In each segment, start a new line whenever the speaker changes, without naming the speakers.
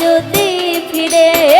যদি ফিরে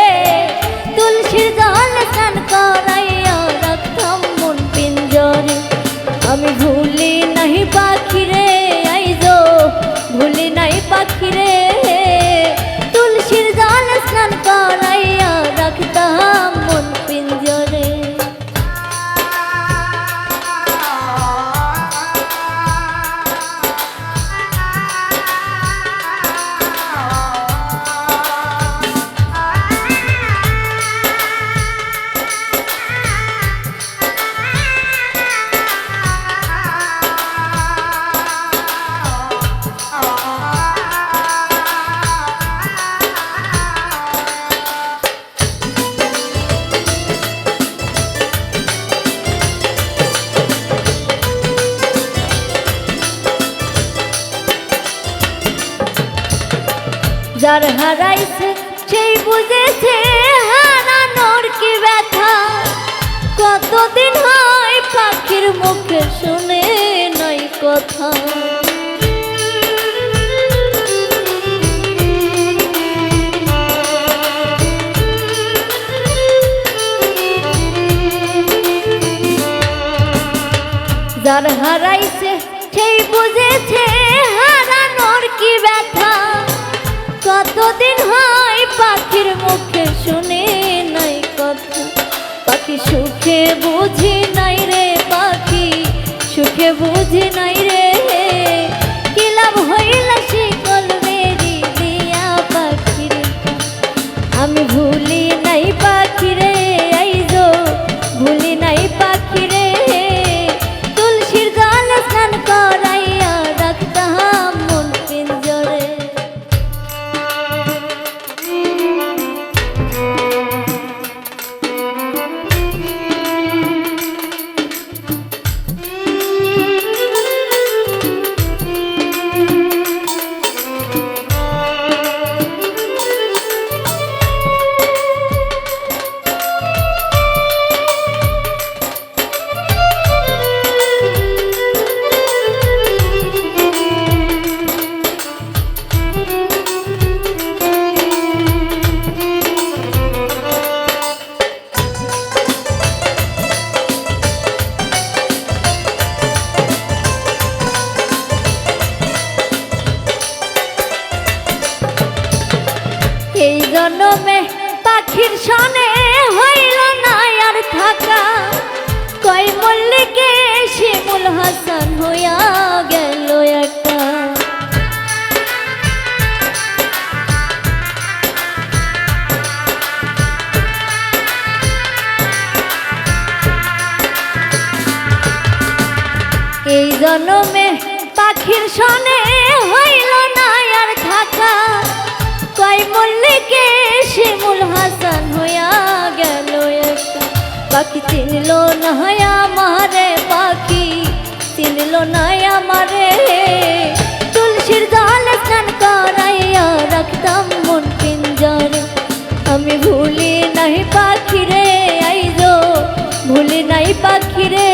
যার হারাইছে, সেই বুঝেছে হারানোর কি ব্যথা। কতদিন হয় পাখির মুখে শুনে নাই কথা। যার হারাইছে, সেই বুঝেছে হারানোর কি ব্যথা। কতদিন হয় পাখির মুখে শুনে নাই কথা? পাখি সুখে বুঝি নাই রে পাখি, সুখে বুঝি নাই পাখির সনে হইল না আর থাকা। কয় মল্লিকে শিমুল হাসান হইয়া গেল একটা। পাখি চিনল না আমারে পাখি, চিনল না আমারে। তুলসীর জল স্নান করাইয়া রাখতাম মন পিঞ্জরে। আমি ভুলি নাই পাখিরে, আইজো। ভুলি নাই পাখিরে